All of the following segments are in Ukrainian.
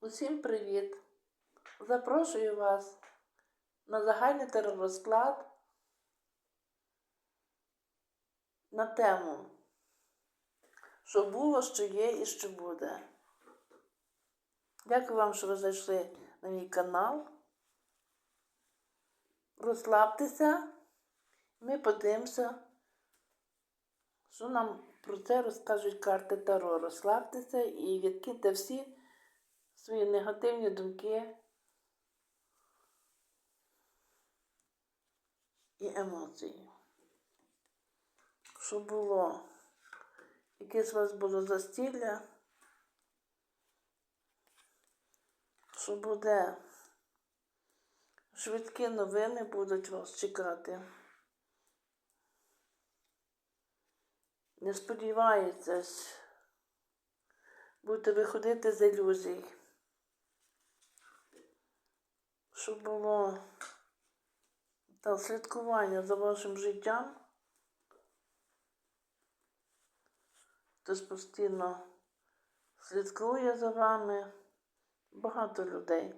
Усім привіт! Запрошую вас на загальний теророзклад на тему, що було, що є і що буде. Дякую вам, що ви зайшли на мій канал. Розслабтеся, ми подивимося, що нам про це розкажуть карти Таро. Розслабтеся і відкиньте всі свої негативні думки і емоції. Щоб було якесь у вас було застілля, що буде швидкі новини будуть вас чекати. Не сподіваєтесь, будете виходити з ілюзій. Щоб було та слідкування за вашим життям. Хтось постійно слідкує за вами. Багато людей.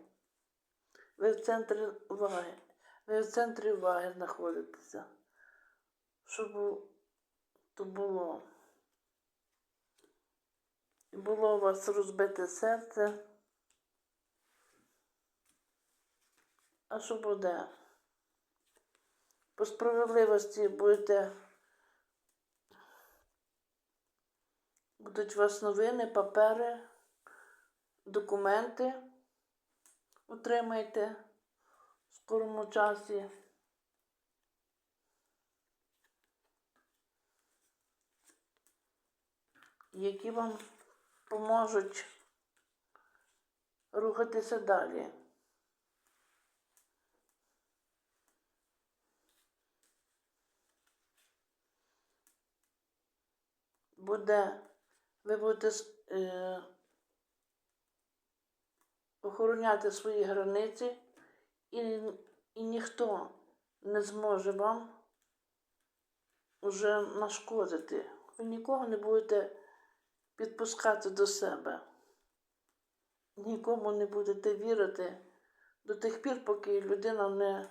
Ви в центрі уваги. Ви в центрі уваги знаходитеся. Щоб то було. І було у вас розбите серце. А що буде? По справедливості будете. Будуть у вас новини, папери, документи отримаєте в скорому часі. Які вам поможуть рухатися далі. Буде, ви будете е, охороняти свої границі, і, і ніхто не зможе вам вже нашкодити. Ви нікого не будете підпускати до себе. Нікому не будете вірити до тих пір, поки людина не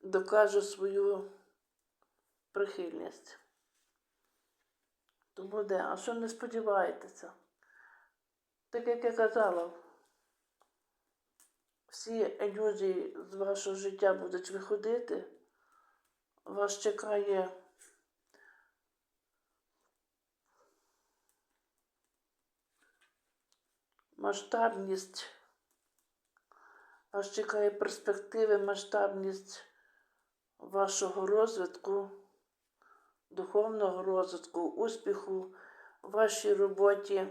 докаже свою прихильність то буде, а що не сподіваєтеся? Так як я казала, всі ілюзії з вашого життя будуть виходити, вас чекає масштабність, вас чекає перспективи, масштабність вашого розвитку духовного розвитку, успіху в вашій роботі.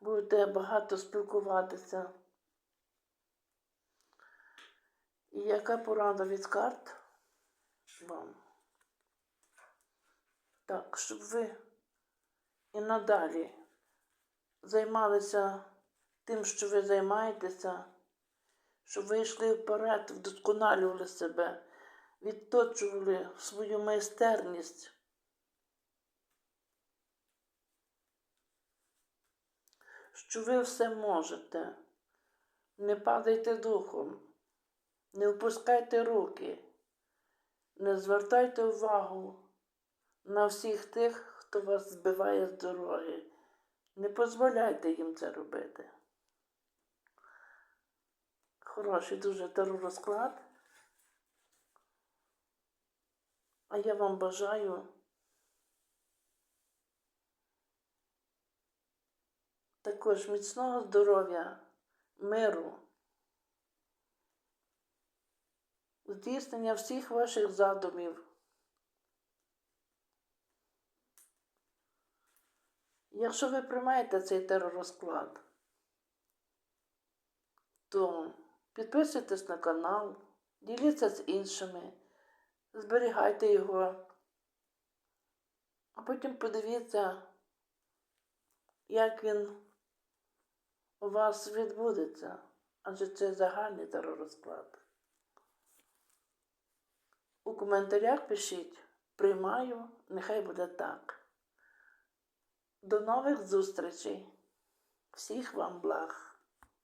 Будете багато спілкуватися. І яка порада від карт вам? Так, щоб ви і надалі займалися тим, що ви займаєтеся щоб ви йшли вперед, вдосконалювали себе, відточували свою майстерність. Що ви все можете. Не падайте духом, не опускайте руки, не звертайте увагу на всіх тих, хто вас збиває з дороги. Не дозволяйте їм це робити хороший дуже теророзклад. А я вам бажаю також міцного здоров'я, миру, здійснення всіх ваших задумів. Якщо ви приймаєте цей теророзклад, то Підписуйтесь на канал, діліться з іншими, зберігайте його, а потім подивіться, як він у вас відбудеться, адже це загальний теророзклад. У коментарях пишіть, Приймаю, нехай буде так. До нових зустрічей. Всіх вам благ.